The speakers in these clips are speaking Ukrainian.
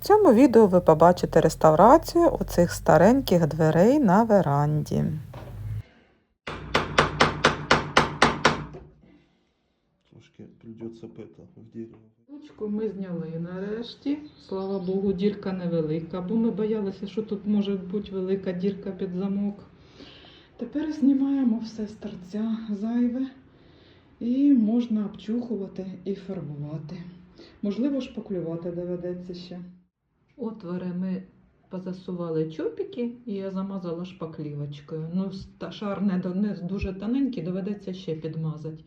В цьому відео ви побачите реставрацію оцих стареньких дверей на веранді. Трошки придется это в дерево. Ручку ми зняли нарешті. Слава Богу, дірка невелика, бо ми боялися, що тут може бути велика дірка під замок. Тепер знімаємо все з торця зайве і можна обчухувати і фарбувати. Можливо, шпаклювати доведеться ще. Отвори ми позасували чопики і я замазала шпаклівочкою. Ну, шар не, не дуже тоненький, доведеться ще підмазати.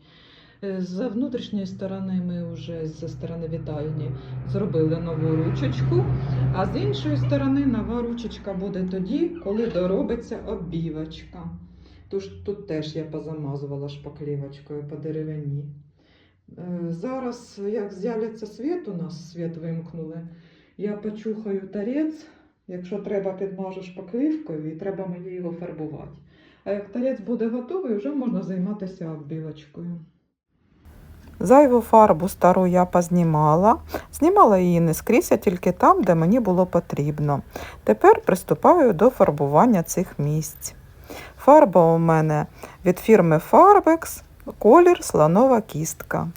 Е, З внутрішньої сторони ми вже зі сторони вітальні зробили нову ручечку, а з іншої сторони нова ручечка буде тоді, коли доробиться оббівочка. Тож тут теж я позамазувала шпаклівочкою по деревині. Е, Зараз, як з'являться світ, у нас світ вимкнули, я почухаю тарець, якщо треба, підмажу шпаклівкою і треба мені його фарбувати. А як тарець буде готовий, вже можна займатися оббівочкою. Зайву фарбу стару я познімала. Знімала її не скрізь, а тільки там, де мені було потрібно. Тепер приступаю до фарбування цих місць. Фарба у мене від фірми Farbex, колір слонова кістка.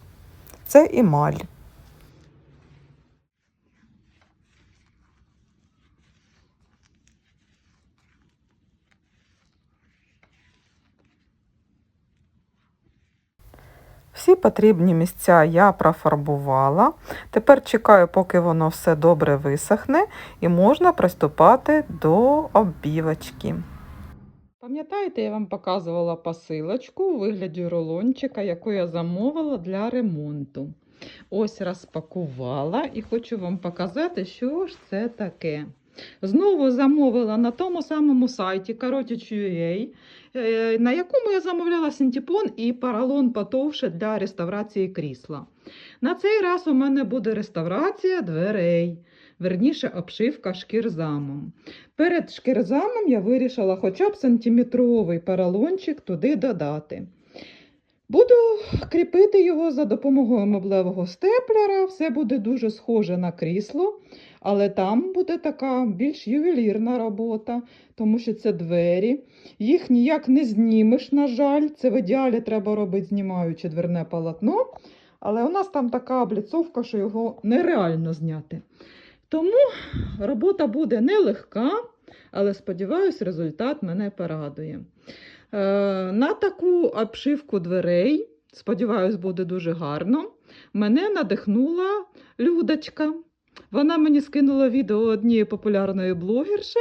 Це емаль. Всі потрібні місця я профарбувала. Тепер чекаю, поки воно все добре висохне, і можна приступати до оббівочки. Пам'ятаєте, я вам показувала посилочку у вигляді рулончика, яку я замовила для ремонту. Ось розпакувала і хочу вам показати, що ж це таке. Знову замовила на тому самому сайті Karotich.ua, е, на якому я замовляла синтепон і поролон потовше для реставрації крісла. На цей раз у мене буде реставрація дверей, верніше обшивка шкірзамом. Перед шкірзамом я вирішила хоча б сантиметровий поролончик туди додати. Буду кріпити його за допомогою меблевого степлера. Все буде дуже схоже на крісло, але там буде така більш ювелірна робота, тому що це двері. Їх ніяк не знімеш, на жаль. Це в ідеалі треба робити, знімаючи дверне полотно. Але у нас там така обліцовка, що його нереально зняти. Тому робота буде нелегка, але сподіваюсь, результат мене порадує. Е, на таку обшивку дверей, сподіваюсь, буде дуже гарно. Мене надихнула Людочка. Вона мені скинула відео однієї популярної блогерші,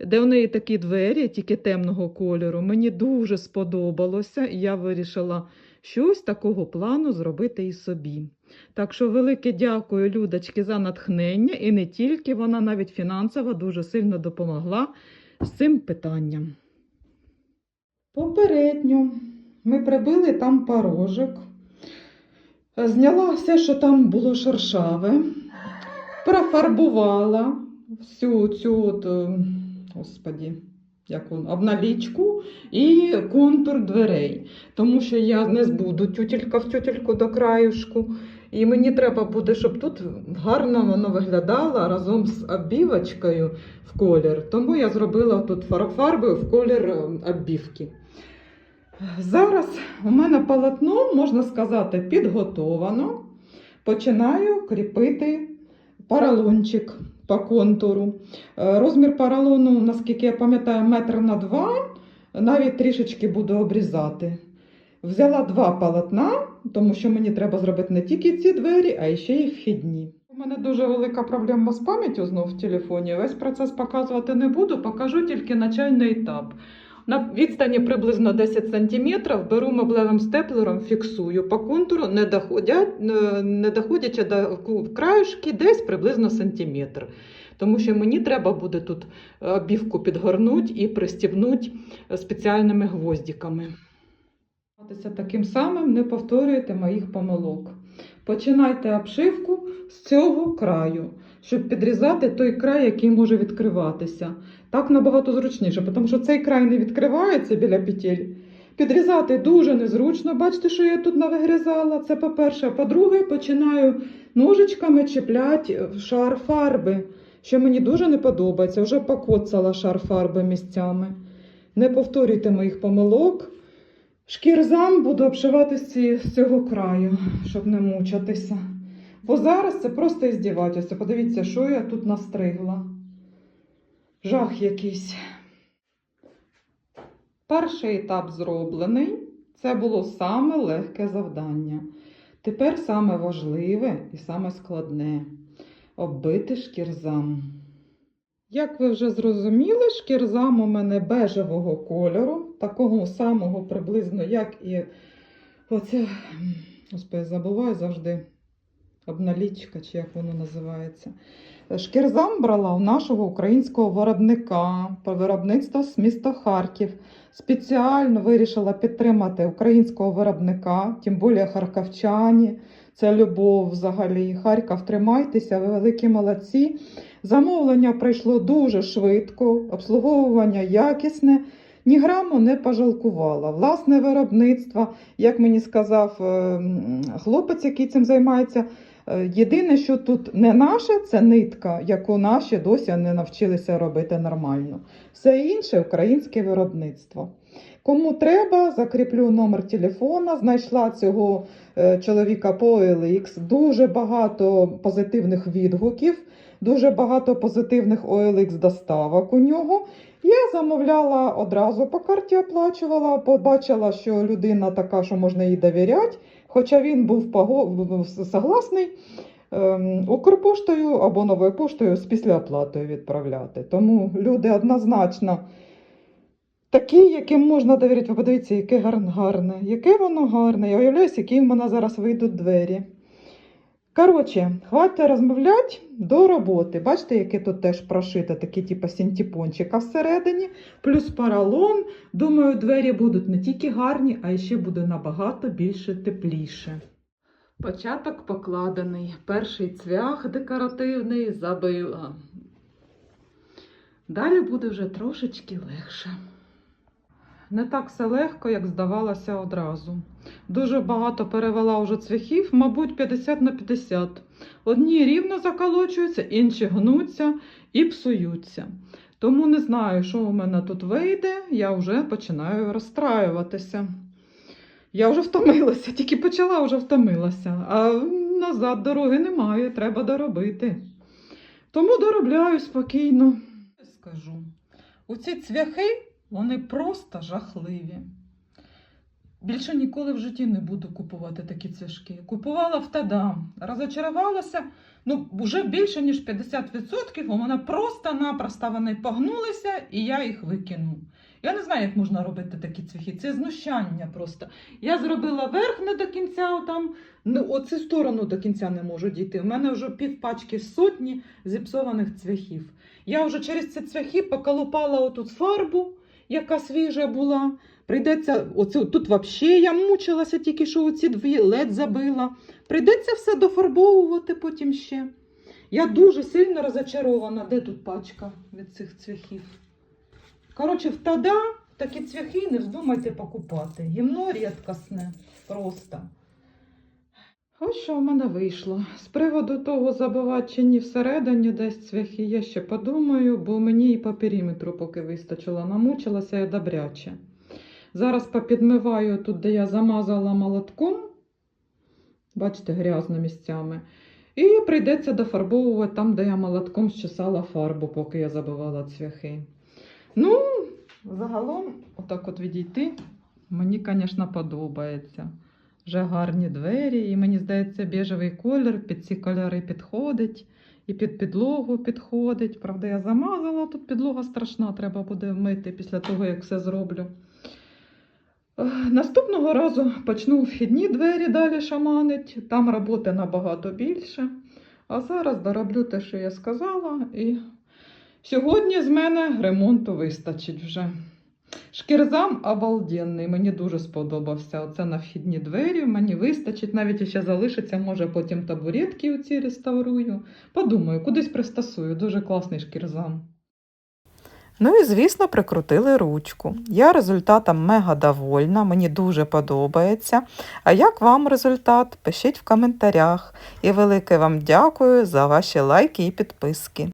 де в неї такі двері, тільки темного кольору. Мені дуже сподобалося, і я вирішила щось такого плану зробити і собі. Так що велике дякую Людочки за натхнення, і не тільки вона навіть фінансово дуже сильно допомогла з цим питанням. Попередньо ми прибили там порожок, зняла все, що там було шершаве, профарбувала всю цю от, е, господі, як він, обналічку і контур дверей. Тому що я не збуду тютелька в тютельку до краюшку. І мені треба буде, щоб тут гарно воно виглядало разом з оббівочкою в колір. Тому я зробила тут фар- фарбою в колір е, оббівки. Зараз у мене полотно, можна сказати, підготовано. Починаю кріпити поролончик по контуру. Е, Розмір поролону, наскільки я пам'ятаю, метр на два. Навіть трішечки буду обрізати. Взяла два полотна, тому що мені треба зробити не тільки ці двері, а ще й вхідні. У мене дуже велика проблема з пам'яттю знов в телефоні. Весь процес показувати не буду, покажу тільки начальний етап. На відстані приблизно 10 см беру меблевим степлером, фіксую по контуру, не, доходять, е, не доходячи до краюшки, десь приблизно сантиметр. Тому що мені треба буде тут е, обівку підгорнути і пристібнути е, спеціальними гвоздиками. Таким самим не повторюйте моїх помилок. Починайте обшивку з цього краю, щоб підрізати той край, який може відкриватися. Так набагато зручніше, тому що цей край не відкривається біля петель. Підрізати дуже незручно. Бачите, що я тут навигрізала. Це по-перше. По-друге, починаю ножичками чіпляти шар фарби, що мені дуже не подобається. Вже покоцала шар фарби місцями. Не повторюйте моїх помилок. Шкірзам буду обшивати з, цього краю, щоб не мучатися. Бо зараз це просто іздівательство. Подивіться, що я тут настригла. Жах якийсь. Перший етап зроблений. Це було саме легке завдання. Тепер саме важливе і саме складне оббити шкірзам. Як ви вже зрозуміли, шкірзам у мене бежевого кольору, такого самого приблизно, як і оця, господи, забуваю завжди обналічка, чи як воно називається. Шкірзам брала у нашого українського виробника, по виробництво з міста Харків. Спеціально вирішила підтримати українського виробника, тим більше харківчані. Це любов взагалі. Харків, тримайтеся, ви великі молодці. Замовлення прийшло дуже швидко, обслуговування якісне. Ні граму не пожалкувала. Власне виробництво, як мені сказав е, хлопець, який цим займається. е, Єдине, що тут не наше, це нитка, яку наші досі не навчилися робити нормально. Все інше українське виробництво. Кому треба, закріплю номер телефона. Знайшла цього е, чоловіка по OLX. Дуже багато позитивних відгуків, дуже багато позитивних OLX доставок у нього. Я замовляла одразу по карті, оплачувала, побачила, що людина така, що можна їй довіряти. Хоча він був согласний ем, Укрпоштою або новою поштою з післяоплатою відправляти. Тому люди однозначно такі, яким можна довіряти. Ви подивіться, яке гарне, яке воно гарне. Я уявляюсь, які в мене зараз вийдуть двері. Коротше, хватить розмовляти до роботи. Бачите, яке тут теж прошито, такі типу синтепончика всередині, плюс поролон. Думаю, двері будуть не тільки гарні, а ще буде набагато більше тепліше. Початок покладений. Перший цвях декоративний забила. Далі буде вже трошечки легше. Не так все легко, як здавалося одразу. Дуже багато перевела вже цвяхів, мабуть, 50 на 50. Одні рівно заколочуються, інші гнуться і псуються. Тому не знаю, що у мене тут вийде, я вже починаю розстраюватися. Я вже втомилася, тільки почала, вже втомилася. А назад дороги немає, треба доробити. Тому доробляю спокійно. Скажу, оці цвяхи, вони просто жахливі. Більше ніколи в житті не буду купувати такі цвяшки. Купувала в Тадам, розочарувалася. Ну, вже більше ніж 50% у мене просто-напросто вони погнулися, і я їх викину. Я не знаю, як можна робити такі цвяхи. Це знущання просто. Я зробила верх не до кінця, отам, ну, оцю сторону до кінця не можу дійти. У мене вже пів пачки сотні зіпсованих цвяхів. Я вже через ці цвяхи поколупала отут фарбу, яка свіжа була. Прийдеться, оце, тут взагалі я мучилася, тільки що оці дві ледь забила. Прийдеться все дофарбовувати потім ще. Я дуже сильно розочарована. Де тут пачка від цих цвяхів? Коротше, в тада такі цвяхи не вздумайте покупати. Гімно рідкосне просто. Ось що в мене вийшло. З приводу того, забивати всередині десь цвяхи, я ще подумаю, бо мені і по периметру поки вистачило. Намучилася я добряче. Зараз попідмиваю тут, де я замазала молотком. Бачите, грязно місцями. І прийдеться дофарбовувати там, де я молотком щесала фарбу, поки я забивала цвяхи. Ну, загалом, отак от відійти, мені, звісно, подобається. Вже гарні двері, і мені здається, біжевий колір під ці кольори підходить. І під підлогу підходить. Правда, я замазала, тут підлога страшна, треба буде вмити після того, як все зроблю. Наступного разу почну вхідні двері далі шаманить. Там роботи набагато більше. А зараз дороблю те, що я сказала, і сьогодні з мене ремонту вистачить вже. Шкірзам обалденний, мені дуже сподобався. Оце на вхідні двері. Мені вистачить, навіть ще залишиться, може потім табуретки оці реставрую. Подумаю, кудись пристосую. Дуже класний шкірзам. Ну і, звісно, прикрутили ручку. Я результатом мега довольна, мені дуже подобається. А як вам результат? Пишіть в коментарях. І велике вам дякую за ваші лайки і підписки.